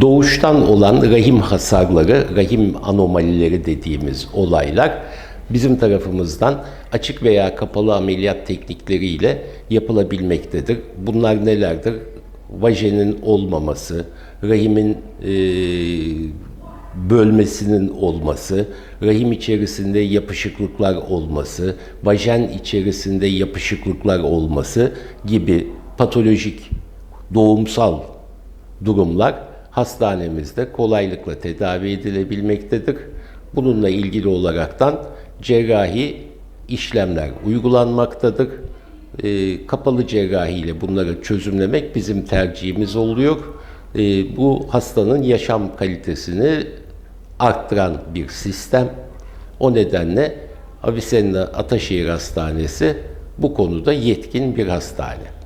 doğuştan olan rahim hasarları, rahim anomalileri dediğimiz olaylar bizim tarafımızdan açık veya kapalı ameliyat teknikleriyle yapılabilmektedir. Bunlar nelerdir? Vajenin olmaması, rahimin e, bölmesinin olması, rahim içerisinde yapışıklıklar olması, vajen içerisinde yapışıklıklar olması gibi patolojik doğumsal durumlar hastanemizde kolaylıkla tedavi edilebilmektedir. Bununla ilgili olaraktan cerrahi işlemler uygulanmaktadır. Ee, kapalı cerrahi ile bunları çözümlemek bizim tercihimiz oluyor. Ee, bu hastanın yaşam kalitesini arttıran bir sistem. O nedenle Avicenna Ataşehir Hastanesi bu konuda yetkin bir hastane.